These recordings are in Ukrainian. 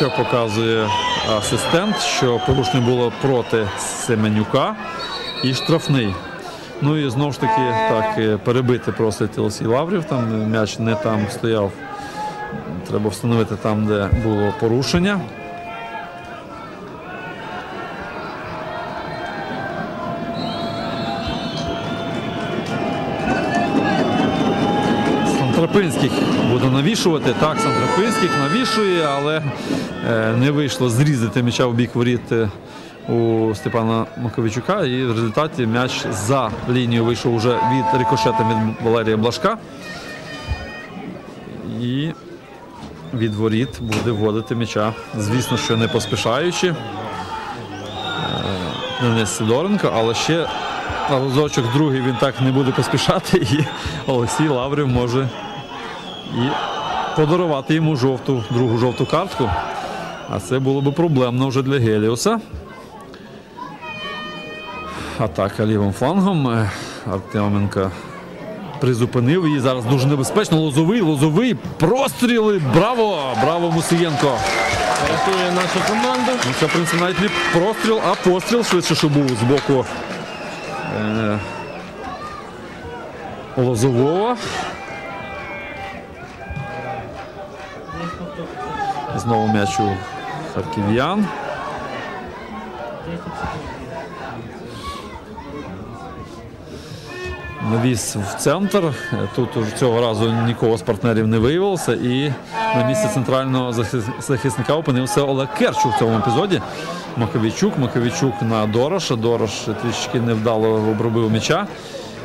що показує асистент, що порушення було проти Семенюка і штрафний. Ну і знову ж таки так е, перебити просить Олексій Лаврів. Там м'яч не там стояв. Треба встановити там, де було порушення. Сантрапинських буде навішувати. Так, Сантрапинських навішує, але е, не вийшло зрізати м'яча в бік воріт е, у Степана Маковичука. І в результаті м'яч за лінію вийшов вже від рикошета від Валерія Блашка. І від воріт буде вводити м'яча. Звісно, що не поспішаючи. Е, Денис Сидоренко, але ще разочок другий він так не буде поспішати. І Олексій Лаврів може і подарувати йому жовту, другу жовту картку. А це було б проблемно вже для Геліуса. Атака лівим флангом. Е, Артеменко призупинив її. Зараз дуже небезпечно. Лозовий, лозовий. Простріли. Браво! Браво, Мусієнко! Рятує нашу команду. Ну, Це, в принципі, навіть не простріл, а постріл швидше, що був з боку е, Лозового. Знову м'яч у харків'ян. Навіс в центр. Тут цього разу нікого з партнерів не виявилося. І на місці центрального захисника опинився Олег Керчу в цьому епізоді. Маковійчук. Маковійчук на Дороша. Дорош трішки невдало обробив м'яча.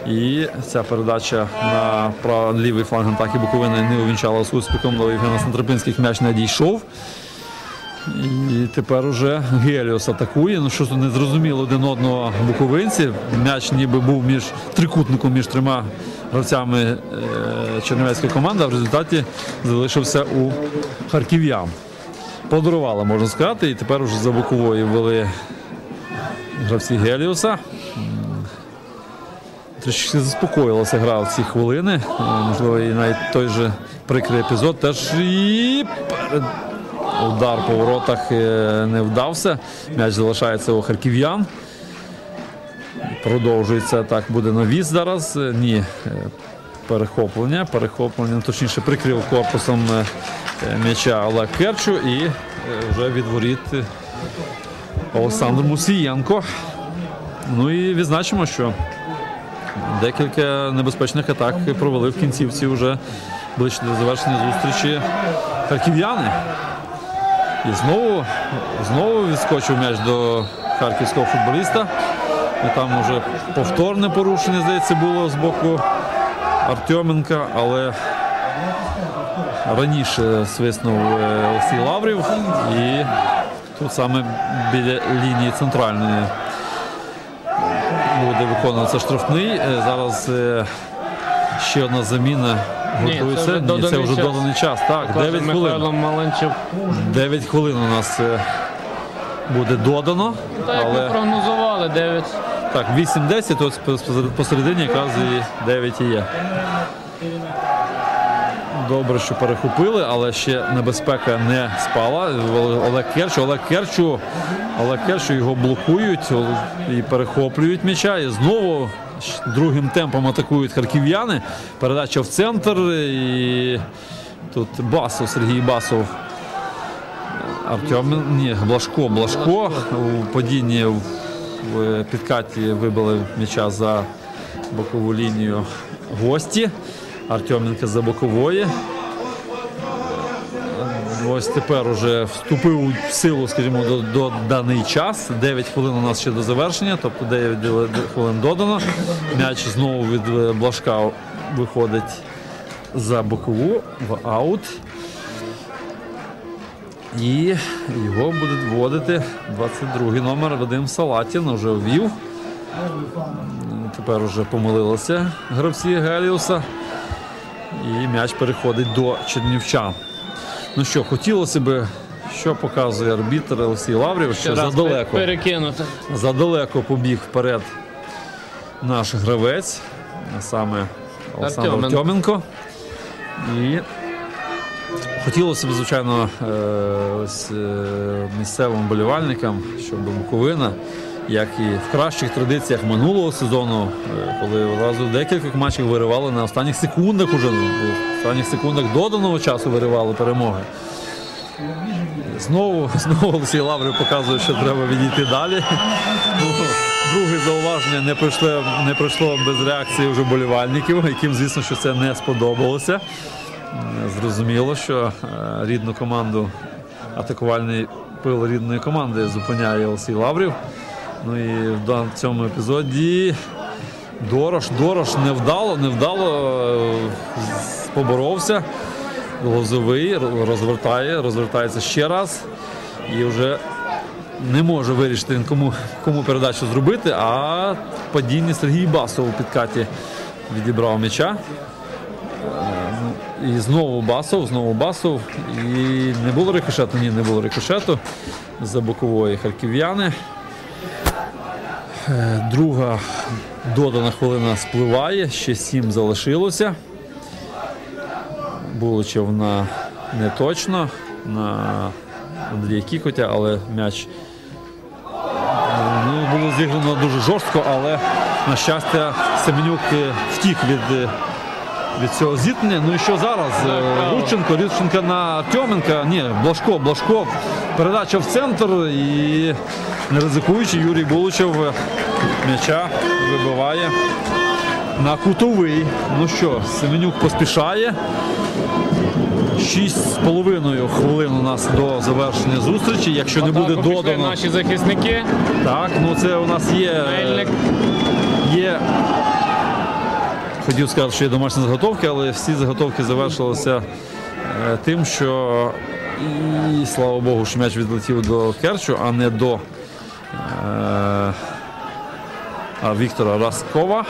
І ця передача на прав- лівий фланг атаки Буковини не увінчала з успіхом. До Євгена Сантрапинських м'яч не дійшов. І тепер уже Геліос атакує. Ну що не зрозуміло один одного буковинці. М'яч ніби був між трикутником між трьома гравцями е, чернівецької команди, а в результаті залишився у харків'ян. Подарували, можна сказати, і тепер уже за боковою ввели гравці Геліоса. Трішки заспокоїлася гра в ці хвилини. Е, Можливо, і навіть той же прикрий епізод теж і Удар по воротах е, не вдався. М'яч залишається у харків'ян. Продовжується так, буде навіс зараз. Е, Ні. Перехоплення. Перехоплення, точніше, прикрив корпусом м'яча Олег Керчу і вже від воріт е, Олександр Мусієнко. Ну і відзначимо, що декілька небезпечних атак провели в кінцівці вже ближче до завершення зустрічі харків'яни. І знову, знову відскочив м'яч до харківського футболіста. І там вже повторне порушення, здається, було з боку Артеменка, але раніше свиснув е, Олексій Лаврів. І тут саме біля лінії центральної буде виконуватися штрафний. Е, Зараз е, ще одна заміна Ні, це готується. вже Ні, це вже доданий час. Так, 9 хвилин. Михайло 9 хвилин у нас е, буде додано. Так, як ми прогнозували, 9. так, 8-10, ось посередині якраз і 9 і є. Добре, що перехопили, але ще небезпека не спала. Олег Керчу, Олег Керчу, Олег Керчу його блокують і перехоплюють м'яча. І знову другим темпом атакують харків'яни. Передача в центр. І тут Басов, Сергій Басов Артем, ні, Блашко, Блашко у падінні в в підкаті вибили м'яча за бокову лінію гості. Артеменко за бокової. Ось тепер уже вступив в силу, скажімо, до, до даний час. 9 хвилин у нас ще до завершення, тобто 9 хвилин додано. М'яч знову від е, Блашка виходить за бокову в аут. І його буде вводити 22-й номер Вадим Салатін, вже ввів. Тепер вже помилилися гравці Геліуса. І м'яч переходить до чернівчан. Ну що, хотілося б, що показує арбітр Олексій Лаврів, що задалеко, перекинути. задалеко побіг вперед наш гравець, а саме Олександр Артеменко. Артеменко. І Хотілося б, звичайно, е, ось, е, місцевим болівальникам, щоб Буковина, як і в кращих традиціях минулого сезону, е, коли одразу декілька матчів виривали на останніх секундах уже, ну, в останніх секундах доданого часу виривали перемоги. Знову, знову Олексій Лаврів показує, що треба відійти далі. Ну, друге зауваження не пройшло, не пройшло без реакції вже болівальників, яким, звісно, що це не сподобалося. Е, Зрозуміло, що е, рідну команду, атакувальний пил рідної команди зупиняє Олексій Лаврів. Ну і в цьому епізоді Дорош, Дорош невдало, невдало е, поборовся. Лозовий розвертає, розвертається ще раз і вже не може вирішити кому, кому передачу зробити, а в падінні Сергій Басов у підкаті відібрав м'яча. І знову Басов, знову Басов. І не було рикошету, ні, не було рикошету за бокової харків'яни. Е, Друга додана хвилина спливає, ще сім залишилося. Буличев на не точно на Андрія Кікотя, але м'яч ну, було зіграно дуже жорстко, але на щастя Семенюк е, втік від, е, від цього зіткнення. Ну і що зараз? Е, Рудченко, Рудченко на Артеменка. Ні, Блашко, Блашко. Передача в центр і не ризикуючи, Юрій Буличев е, м'яча вибиває на кутовий. Ну що, Семенюк поспішає. Шість з половиною хвилин у нас до завершення зустрічі. Якщо не буде Атаку додано, наші захисники. так, ну це у нас є. Мельник. Є. Хотів сказати, що є домашні заготовки, але всі заготовки завершилися е, тим, що і слава Богу, що м'яч відлетів до Керчу, а не до е, а, Віктора Раскова.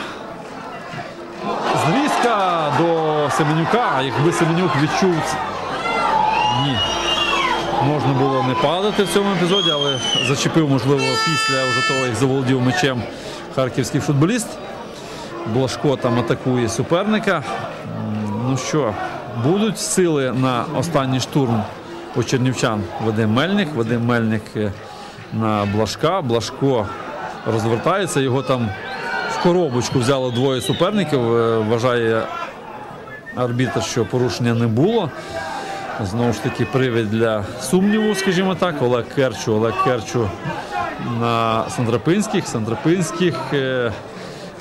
Зрізка до Семенюка. Якби Семенюк відчув. Ні. Можна було не падати в цьому епізоді, але зачепив, можливо, після вже того, як заволодів мечем харківський футболіст. Блашко там атакує суперника. Ну що, будуть сили на останній штурм у чернівчан. Вадим Мельник. Вадим Мельник е, на Блашка. Блашко розвертається. Його там в коробочку взяло двоє суперників. Е, Вважає арбітр, що порушення не було. Знову ж таки, привід для сумніву, скажімо так. Олег Керчу, Олег Керчу на Сандрапинських. Сандрапинських е,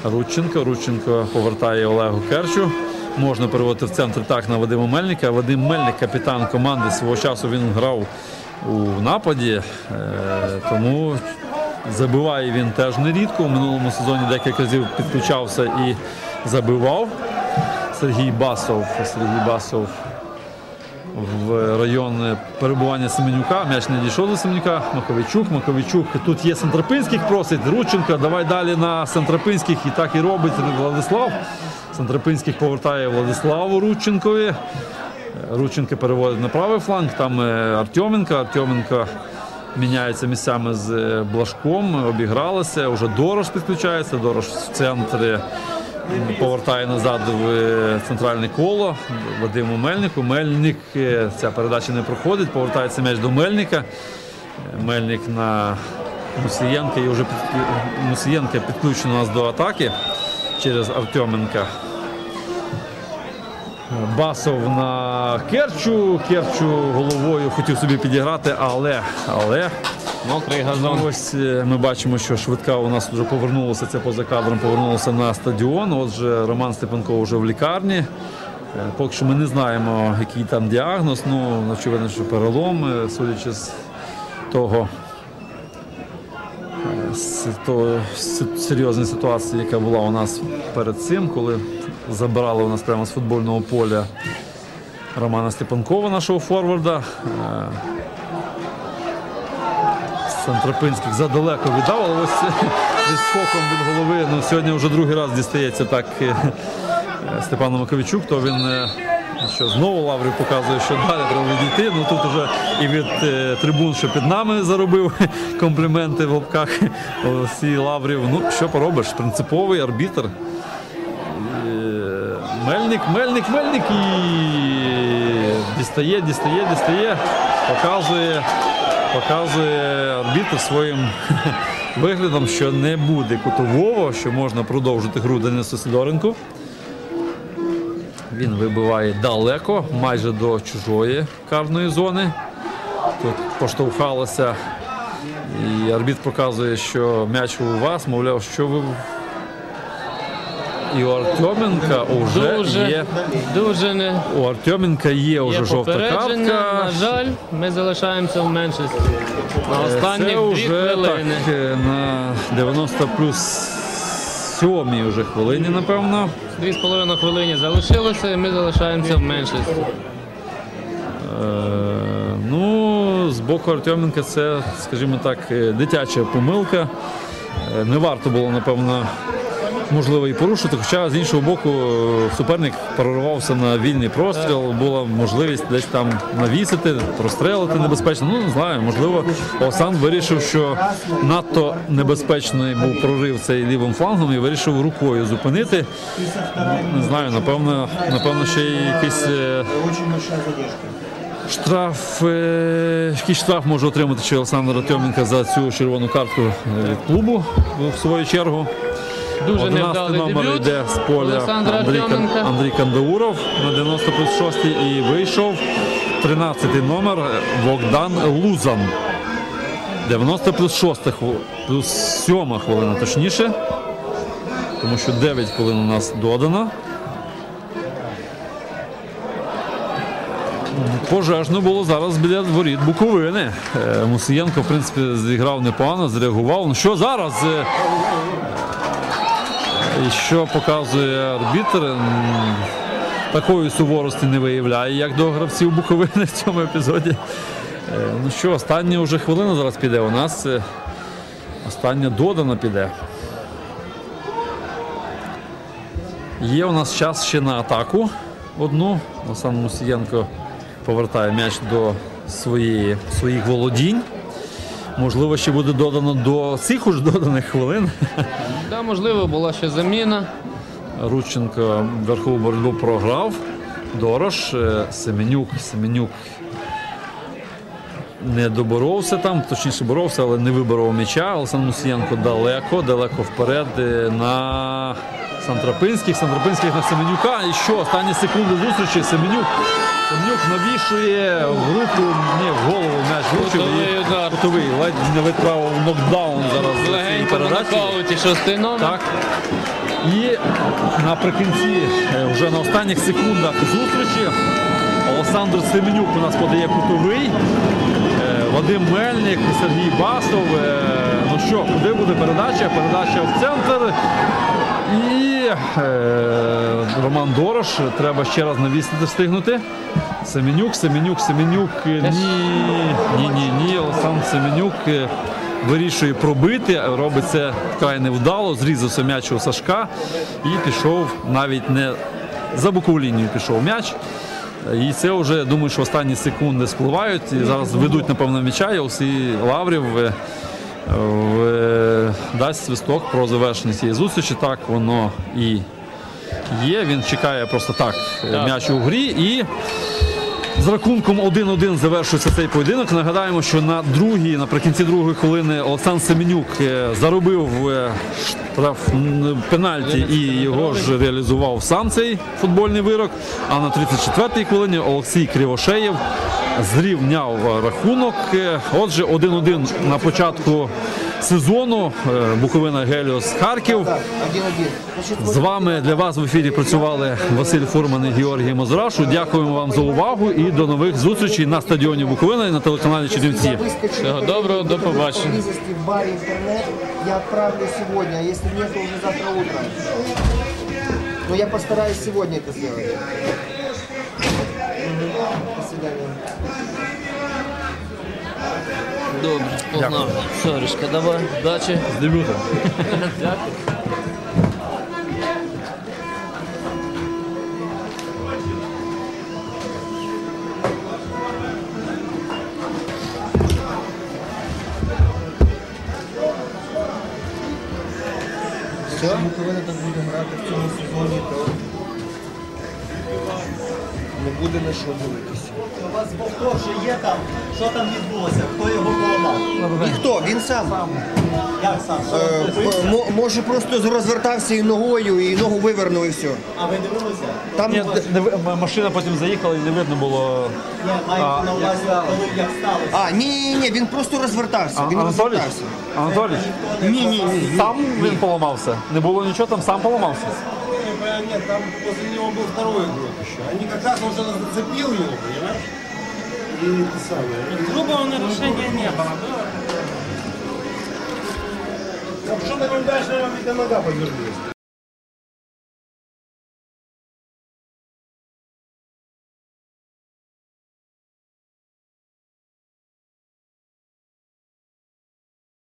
Рудченко. Рудченко повертає Олегу Керчу. Можна переводити в центр так на Вадима Мельника. Вадим Мельник, капітан команди, свого часу він грав у нападі, е, тому забиває він теж нерідко. У минулому сезоні декілька разів підключався і забивав. Сергій Басов. Сергій Басов в район перебування Семенюка. М'яч не дійшов до Семенюка. Маковичук. Маковичук. Тут є Сантропинських просить. Рудченка. Давай далі на Сантропинських. І так і робить Владислав. Сантропинських повертає Владиславу Рудченкові. Рудченко переводить на правий фланг. Там е, Артеменко. Артеменко міняється місцями з е, Блашком. Обігралися. Уже Дорош підключається. Дорош в центрі повертає назад в е, центральне коло Вадиму Мельнику. Мельник е, ця передача не проходить, повертається м'яч до Мельника. Мельник на Мусієнка і вже під... Мусієнка підключено нас до атаки через Артеменка. Басов на Керчу. Керчу головою хотів собі підіграти, але, але Мокрий газон. Ось е, ми бачимо, що швидка у нас вже повернулася, це поза кадром повернулася на стадіон. Отже, Роман Степанков вже в лікарні. Е, Поки що ми не знаємо, який там діагноз. Ну, очевидно, що перелом, е, судячи з того, з того серйозної ситуації, яка була у нас перед цим, коли забирали у нас прямо з футбольного поля Романа Степанкова, нашого форварда. Сантропинських задалеко віддав, але ось відскоком від голови. Ну, сьогодні вже другий раз дістається так е, Степану Маковичук, то він е, що знову Лаврів показує, що далі треба відійти. Ну тут вже і від е, трибун, що під нами заробив компліменти в лапках. Олексій Лаврів. Ну, що поробиш? Принциповий арбітр. Мельник, Мельник, Мельник і дістає, дістає, дістає, показує, показує арбітр своїм виглядом, що не буде кутового, що можна продовжити гру Денису Сидоренку. Він вибиває далеко, майже до чужої карної зони. Тут поштовхалося. І арбітр показує, що м'яч у вас, мовляв, що ви. І у Артеменка вже Дуже, є. дуже не У Артеменка є є жовта картка. На жаль, ми залишаємося в меншості. На Це останні дві вже хвилини. так, е, на 90 плюс сьомій вже хвилині, напевно. Дві з половиною хвилини залишилося, і ми залишаємося в меншості. Е, ну, з боку Артеменка це, скажімо так, е, дитяча помилка. Е, Не варто було, напевно, можливо, і порушити. Хоча з іншого боку, е, суперник прорвався на вільний простріл, була можливість десь там навісити, прострелити небезпечно. Ну, не знаю, можливо, Осан вирішив, що надто небезпечний був прорив цей лівим флангом і вирішив рукою зупинити. Не знаю, напевно, напевно, ще й якийсь. е. Штраф, е, який штраф може отримати ще Олександр Артеменко за цю червону картку від клубу в свою чергу. Дуже 11 невдалий номер дебют йде з поля Олександра Андрій, Кан- Андрій Кандауров на 90 плюс 6 і вийшов 13 номер Богдан Лузан. 90 плюс 6 плюс 7 хвилина точніше. Тому що 9 хвилин у нас додано. Пожежно було зараз біля воріт Буковини. Е, Мусієнко, в принципі, зіграв непогано, зреагував. Ну що зараз? Е, Що показує арбітр? Такої суворості не виявляє, як до гравців Буковини в цьому епізоді. Е, Ну що, остання вже хвилина зараз піде. У нас е, остання додана піде. Є у нас час ще на атаку одну. Олександр Мусієнко повертає м'яч до своєї, своїх володінь. Можливо, ще буде додано до цих уже доданих хвилин. Да, можливо, була ще заміна. Рудченко верхову боротьбу програв. Дорош, е, Семенюк, Семенюк не доборовся там, точніше боровся, але не виборов м'яча. Олександр Мусієнко далеко, далеко вперед е, на Сантрапинських, Сантрапинських на Семенюка. І що? Останні секунди зустрічі Семенюк. Семенюк навішує в руку, ні, в голову м'яч влучив. Кутовий і удар. Кутовий, ледь не відправив нокдаун зараз. цій Легенько на передачі. нокауті шостий номер. Так. І наприкінці, е, вже на останніх секундах зустрічі, Олександр Семенюк у нас подає кутовий. Е, Вадим Мельник, Сергій Басов. Е, Ну що, куди буде передача? Передача в центр. Е, Роман Дорош. Треба ще раз навісити встигнути. Семенюк, Семенюк, Семенюк. Ні, ні, ні, ні. Олександр Семенюк е, вирішує пробити, робить це вкрай невдало, зрізався м'яч у Сашка і пішов навіть не за бокову лінію пішов м'яч. І це вже думаю, що останні секунди спливають. І зараз ведуть, напевно, м'яча. І Олексій Лаврів дасть свисток про завершення цієї зустрічі. Так воно і є. Він чекає просто так, е, Так. м'яч у грі. І з рахунком 1-1 завершується цей поєдинок. Нагадаємо, що на другій, наприкінці другої хвилини Олександр Семенюк е, заробив е, штраф пенальті і його ж реалізував сам цей футбольний вирок. А на 34-й хвилині Олексій Кривошеєв зрівняв рахунок. Е, Отже, 1-1 на початку сезону. Е, Буковина Геліос Харків. З вами для вас в ефірі працювали Василь Фурман і Георгій Мозрашу. Дякуємо вам за увагу і до нових зустрічей на стадіоні Буковина і на телеканалі Чернівці. Всего доброго, до побачення. Я отправлю сегодня, а если нет, то уже завтра утром. Но я постараюсь сегодня это сделать. До свидания. Добре, погнав. Сорочка, давай, удачі. З дебютом. Дякую. Все, Буковина так буде грати в цьому сезоні, то не буде на що дивитися. У вас повтор вже є там, що там відбулося, хто його поламав? Ніхто, він сам. Як сам? Е, мо- може просто розвертався і ногою, і ногу вивернув і все. А ви дивилися? Там Ні, не ви- м- машина потім заїхала і не видно було. Маю А, на увазі, коли як сталося. А, ні, ні, ні, він просто розвертався. А, Він Анатолій? розвертався. Анатолій? Ні, ні, ні. Сам він поламався. Не було нічого, там сам поламався. Нет, там после него был второй игрок еще. Они как раз он зацепил его, понимаешь? И это самое. Грубого нарушення не було. А что-то неудачно, видно, нога подвернулась.